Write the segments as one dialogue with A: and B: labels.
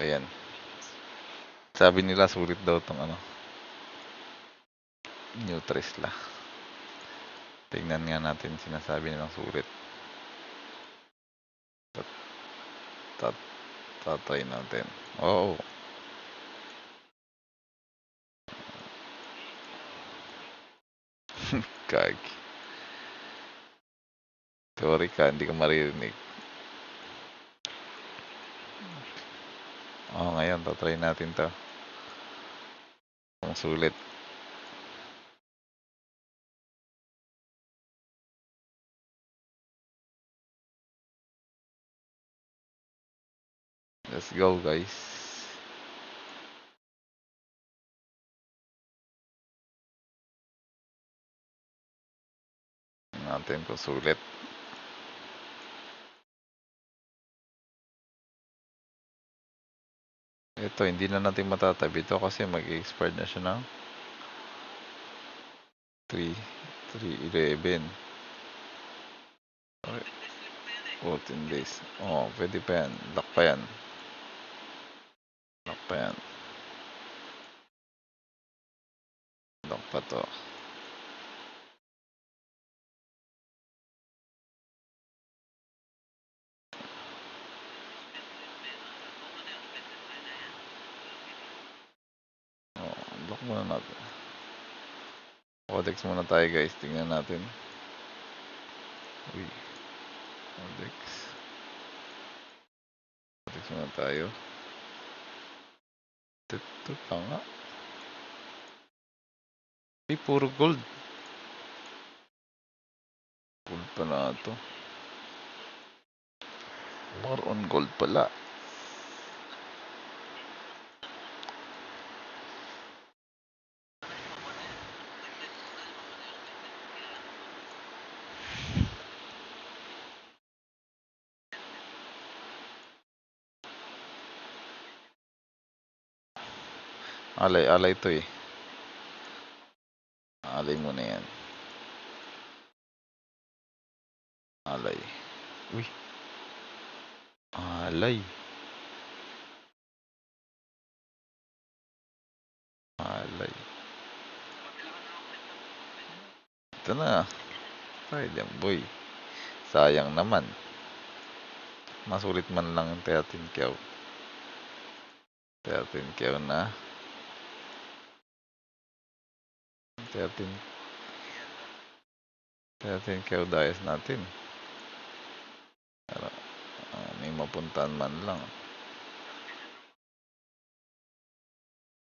A: Ayan. Sabi nila sulit daw tong ano. New Tesla. Tingnan nga natin sinasabi nilang sulit. Tat, tat, natin. Oo. Kagi. Sorry ka, hindi ka maririnig. Ngayon, tatry natin to. Kung sulit. Let's go, guys. Natin kung sulit. Ito, hindi na natin matatabi ito kasi mag-expired na siya ng 3, 3, 11. Okay. 14 days. Oh, pwede pa yan. Lock pa yan. Lock pa yan. Lock pa to. Lock muna natin. Codex muna tayo guys. Tingnan natin. Uy. Codex. Codex muna tayo. Ito pa nga. Ay, puro gold. Gold pala ito. More on gold pala. Alay, alay to eh. Alay mo na yan. Alay. Uy. Alay. Alay. Ito na. Ay, boy. Sayang naman. Masulit man lang yung 13 kyaw. 13 kyaw na. 13 13 kyaw dayas natin. Pero, ah, may mapuntahan man lang.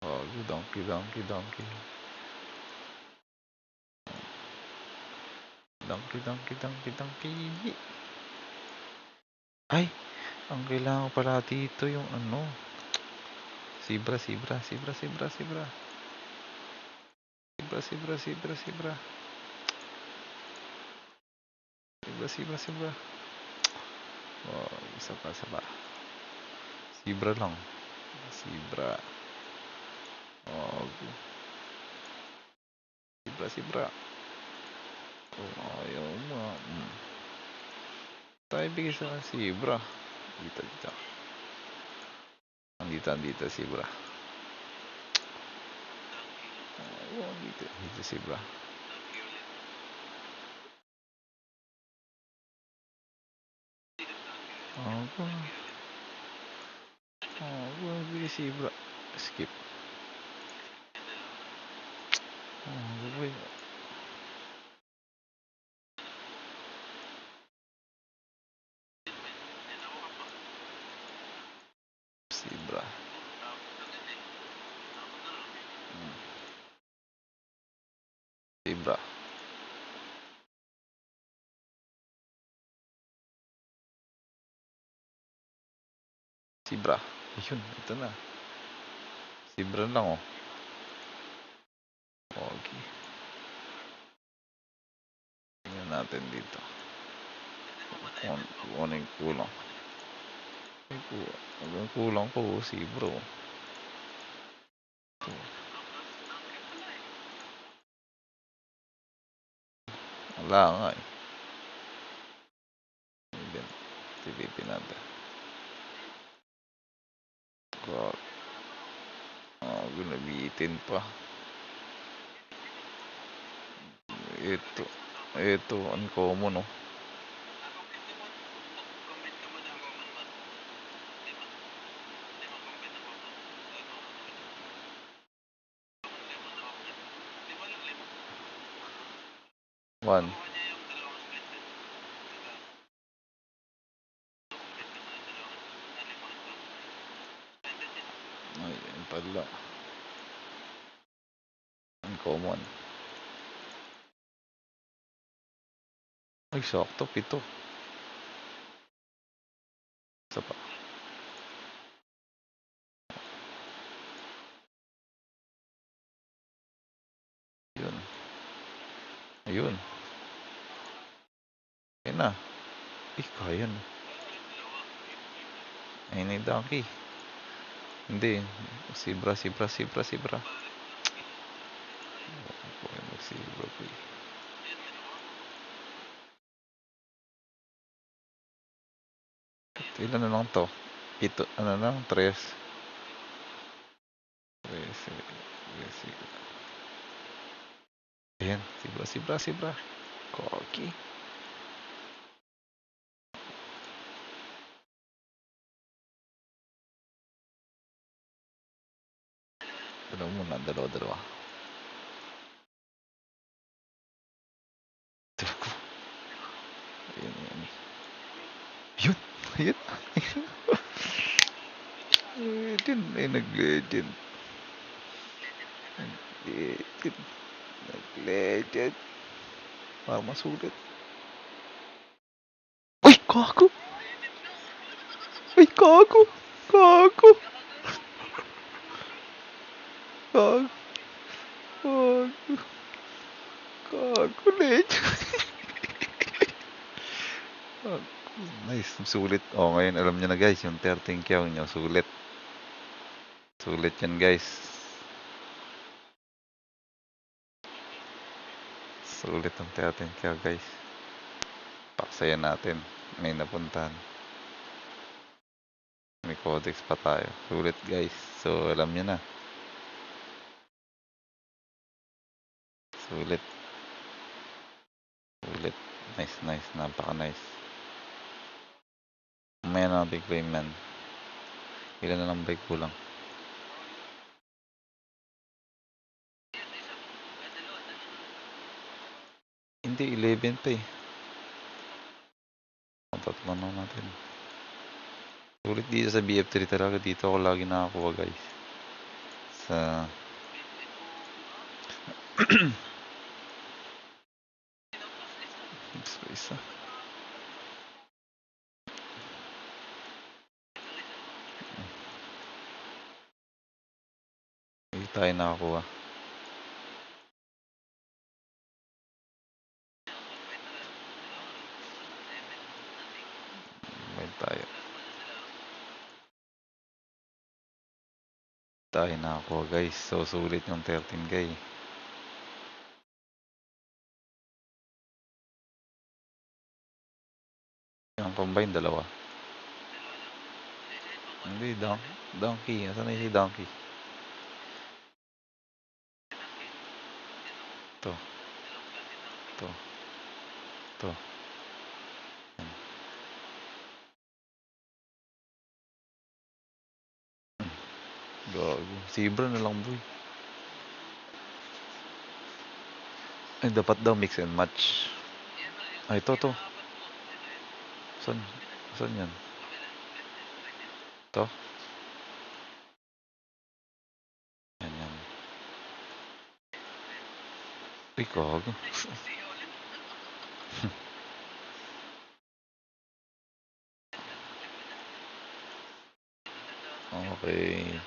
A: Oh, donkey, donkey, donkey. Donkey, donkey, donkey, donkey. Ay, ang kailangan pala dito yung ano. Sibra, sibra, sibra, sibra, sibra. Sibra, sibra, sibra, sibra. Sibra, sibra, sibra. Oh, isa pa, isa pa. Sibra lang. Sibra. Oh. Sibra, sibra. Oh, ayaw mo. Mm. Tayo bigay sa sibra. Dito, dito. Andito, andito, sibra. Oh, dito, dito, sibra. Ako. Ako, bigay sibra. Skip. Oh, boy. Sibra. Hmm. Sibra. Sibra. Ayun, ito na. Sibra lang oh. Okay. Tingnan natin dito. Kung kung ano yung kulang. Ay, ku- Ang kulang ko, oh, sibra oh. Ito. Wala nga eh. TVP natin. God. Ah, ginabitin pa. Ito. Ito, uncommon, oh. One. Ay, yun pala. Uncommon. Ay, sakto. Pito. Isa pa. Yun. Ayun. Ayun na. Eh, kaya na. Ayun yung donkey. Hindi. Sibra, sibra, sibra, sibra. Okay, magsibra po eh. Ilan na lang to? Ito, ano lang? Tres. Tres. eh, tres, eh. Ayan. Sibra, sibra, sibra. Koki. Dalawa muna. Dalawa. Dalawa Yun! Legend. Ay, nag-legend. Nag-legend. Nag-legend. Para masulit. Uy! Kago! Uy! Kago! Kago! Kago! Kago! Kago! Legend! Nice. Sulit. Oh, ngayon alam niyo na guys, yung 13 kyaw niyo, sulit. Sulit yan guys. Sulit ang 13 kyaw guys. Paksayan natin. May napuntahan. May codex pa tayo. Sulit guys. So, alam niyo na. Sulit. Sulit. Nice, nice. Napaka-nice. Mamaya na natin claim man. Ilan na lang bike kulang? Hindi, 11 pa eh. Ang tatlo na natin. Sulit dito sa BF3 talaga. Dito ako lagi nakakuha guys. Sa... Oops, isa. Hindi tayo nakakuha. May tayo. Tayo nakakuha guys. So sulit yung 13 guy. Yung combine dalawa. Hindi, don donkey. Asan na si donkey? Ito. Ito. Yan. Gago. Zebra na lang boy. Ay, dapat daw mix and match. Ay, ito, to. Saan? Saan yan? Ito? Yan, yan. Gago. Okay.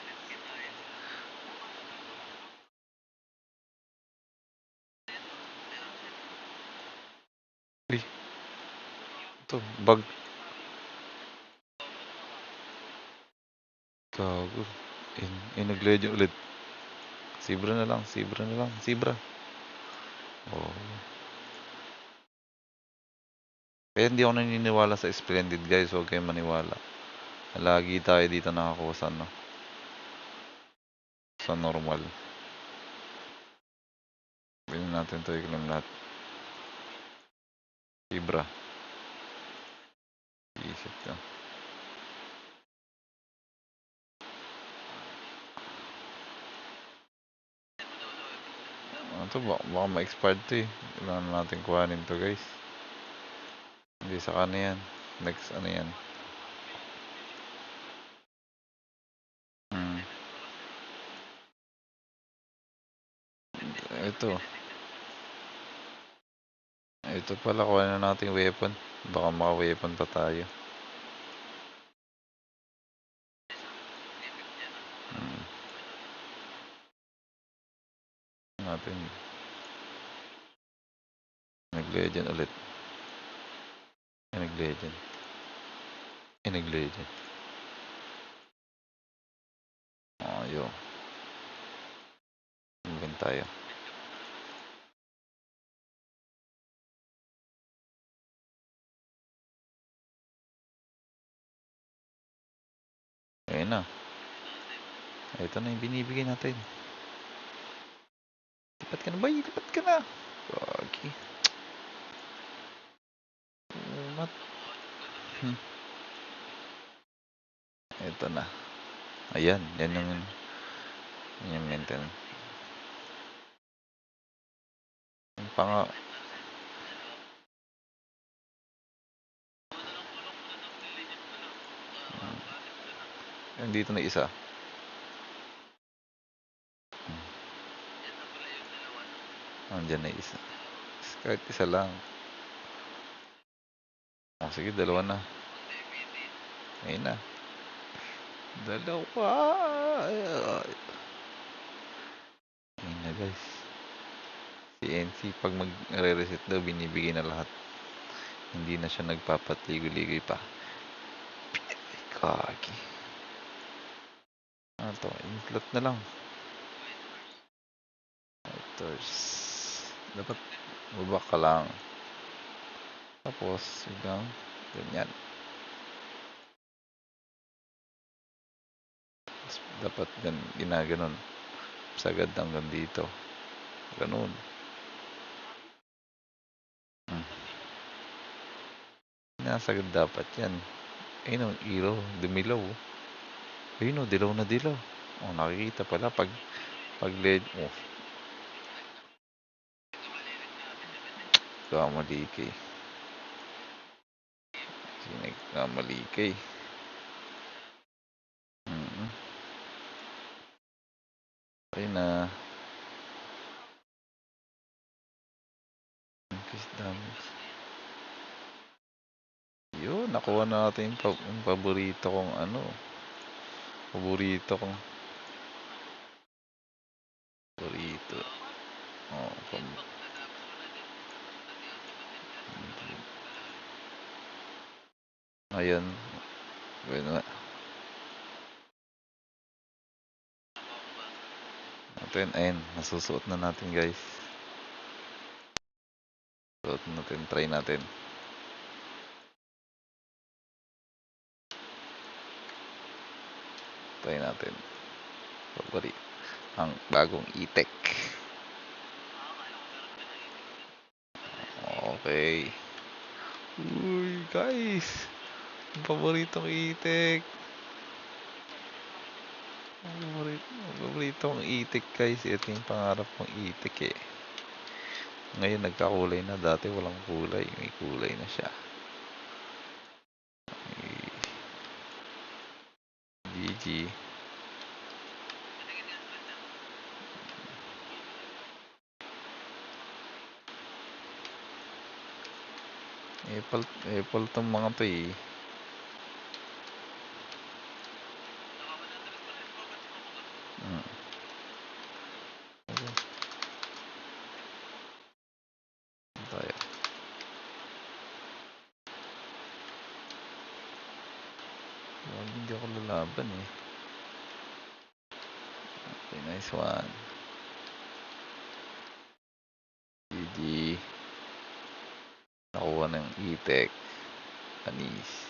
A: Ito, bag. Gago. In, in ulit. Zebra na lang, zebra na lang, zebra. Oh. Kaya hindi ako naniniwala sa Splendid guys, huwag kayong maniwala. Lagi tayo dito nakakuha sa ano. sa normal. Bilhin natin to i-claim lahat. Ibra. Isip ka. To, baka, ma-expired to eh. Kailangan natin kuhanin to guys. Hindi sa ano yan. Next ano yan. Hmm. Ito. Ito pala, kuha na natin weapon. Baka maka-weapon pa tayo. Natin. Nag-legend ulit. Nag-legend. Nag-legend. Ayo. Moving tayo. Ayun na. Ito na yung binibigay natin. Lipat ka na ba? Lipat ka na. Gagi. Umat. Hmm. Ito na. Ayan. Yan yung yan yung maintenance. Yung panga Yung dito na isa. Andiyan na isa. Kahit isa lang. Oh, sige, dalawa na. Ayun na. Dalawa. Ay, ay. Ayun na guys. Si NC pag mag-re-reset daw, binibigay na lahat. Hindi na siya nagpapatligoy-ligoy pa. Kaki. Ano to? Inflot na lang. Fighters. Dapat baba ka lang. Tapos, hanggang ganyan. Tapos, dapat gan ginaganon. Sagad hanggang dito. Ganun. Hmm. Nasagad dapat yan. Ayun o, ilaw. Dumilaw. Ayun o, dilaw na dilaw. Oh, nakikita pala pag pag led. Oh, kamali kay. Sino kamali kay? Mm Ayun na. Increase damage. Yun, nakuha natin yung, pa yung paborito kong ano. Paborito kong paborito. Oh, pab Ayan. Bueno nga. Natin, ayun. Nasusuot na natin guys. Suot natin. Try natin. Try natin. Pabori. Ang bagong e-tech. Okay. Uy, guys. Ang paboritong e-tech. Ang paborito, ang paboritong e-tech guys. Ito yung pangarap kong e-tech eh. Ngayon nagkakulay na. Dati walang kulay. May kulay na siya. GG. Apple, Apple tong mga to eh. Mm. Okay. Tayo. Wag hindi lalaban eh. Okay, nice one. GG. Nakuha ng e-tech. Anis.